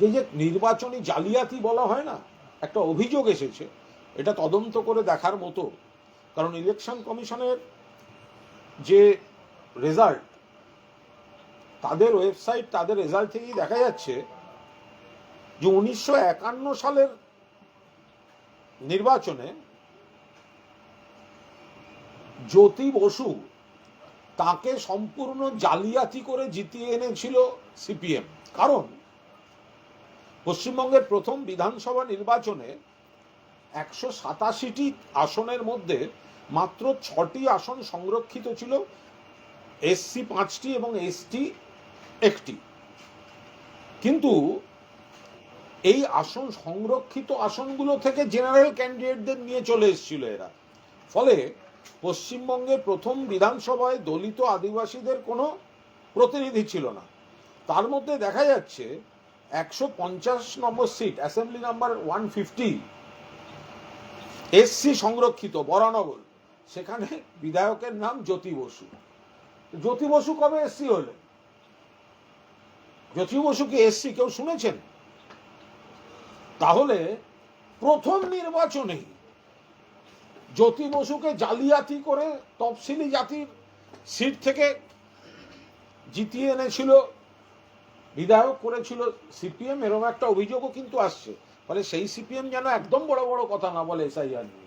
যে যে নির্বাচনী জালিয়াতি বলা হয় না, একটা অভিযোগ এসেছে, এটা তদন্ত করে দেখার মতো। কারণ ইলেকশন কমিশনের যে রেজাল্ট, তাদের ওয়েবসাইট, তাদের রেজাল্ট থেকেই দেখা যাচ্ছে যে উনিশশো একান্ন সালের নির্বাচনে জ্যোতি বসু তাকে সম্পূর্ণ জালিয়াতি করে জিতিয়ে এনেছিল সিপিএম। কারণ পশ্চিমবঙ্গের প্রথম বিধানসভা নির্বাচনে একশো সাতাশিটি আসনের মধ্যে মাত্র ছটি আসন সংরক্ষিত ছিল এসসি পাঁচটি এবং এসটি একটি। কিন্তু এই আসন, সংরক্ষিত আসনগুলো থেকে জেনারেল ক্যান্ডিডেটদের নিয়ে চলে এসেছিল এরা। ফলে পশ্চিমবঙ্গে প্রথম বিধানসভায় দলিত আদিবাসীদের কোনো প্রতিনিধি ছিল না। তার মধ্যে দেখা যাচ্ছে একশো পঞ্চাশ number seat assembly number one fifty SC সংরক্ষিত, বরানগর। সেখানে বিধায়কের নাম জ্যোতি বসু। জ্যোতি বসু কবে এসসি হলেন? জ্যোতি বসু কি এসসি কেউ শুনেছেন? তাহলে প্রথম নির্বাচনেই জ্যোতি বসুকে জালিয়াতি করে তফসিলি জাতির সিট থেকে জিতিয়ে এনেছিল বিধায়ক করেছিল সিপিএম এরকম একটা অভিযোগও কিন্তু আসছে। ফলে সেই সিপিএম যেন একদম বড় বড় কথা না বলে এসআইআর নিয়ে।